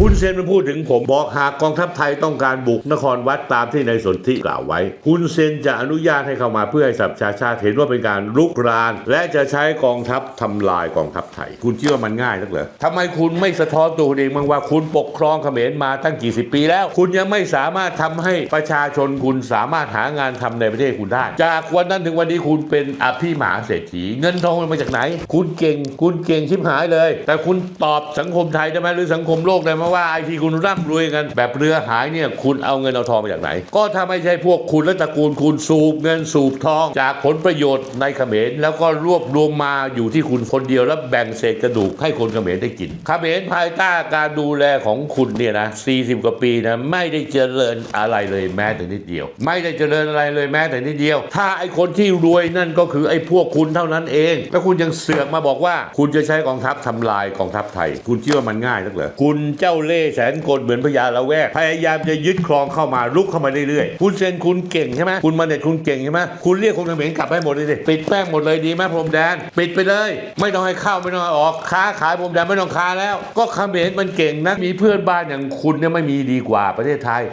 คุณเซนมันพูดถึงผมบอกหากกองทัพไทยต้องการบุกนครวัดตามที่ในสนธิกล่าวไว้ คุณเซนจะอนุญาตให้เข้ามาเพื่อให้สับชาชาติเห็นว่าเป็นการลุกราน และจะใช้กองทัพทำลายกองทัพไทย คุณคิดว่ามันง่ายนักเหรอทำไมคุณไม่สะท้อนตัวเองบ้างว่าคุณปกครองเขมรมาตั้งกี่สิบปีแล้ว คุณยังไม่สามารถทำให้ประชาชนคุณสามารถหางานทำในประเทศคุณได้ จากวันนั้นถึงวันนี้คุณเป็นอภิมหาเศรษฐี เงินทองมันมาจากไหน คุณเก่ง คุณเก่งชิบหายเลย แต่คุณตอบสังคมไทยได้ไหมหรือสังคมโลกได้ไหมว่าไอที่คุณร่ำรวยกัน แบบเรือหายเนี่ยคุณเอาเงินเอาทองมาจากไหน ก็ถ้าไม่ใช่พวกคุณและตระกูลคุณสูบเงินสูบทอง จากผลประโยชน์ในเขมรแล้วก็รวบรวมมาอยู่ที่คุณคนเดียวแล้วแบ่งเศษกระดูกให้คนเขมรได้กินเขมรภายใต้การดูแลของคุณเนี่ยนะ40 กว่าปีนะไม่ได้เจริญอะไรเลยแม้แต่นิดเดียว ไม่ได้เจริญอะไรเลยแม้แต่นิดเดียว ถ้าไอคนที่รวยนั่นก็คือไอพวกคุณเท่านั้นเอง แล้วคุณยังเสือกมาบอกว่า คุณจะใช้กองทัพทำลายกองทัพไทย คุณคิดว่ามันง่ายนักเหรอคุณเจ้าเล่แสนกลเหมือนพญาละแวก พยายามจะยึดครองเข้ามาลุกเข้ามาเรื่อยๆ คุณเซนคุณเก่งใช่ไหมคุณมาเน็ตคุณเก่งใช่ไหมคุณเรียกคนเขมรกลับให้หมดเลยดิปิดแป้งหมดเลยดีไหมพรมแดน ปิดไปเลย ไม่ต้องให้เข้าไม่ต้องให้ออกค้าขายพรมแดนไม่ต้องค้าแล้ว ก็เขมรมันเก่งนะมีเพื่อนบ้านอย่างคุณเนี่ยไม่มีดีกว่าประเทศไทย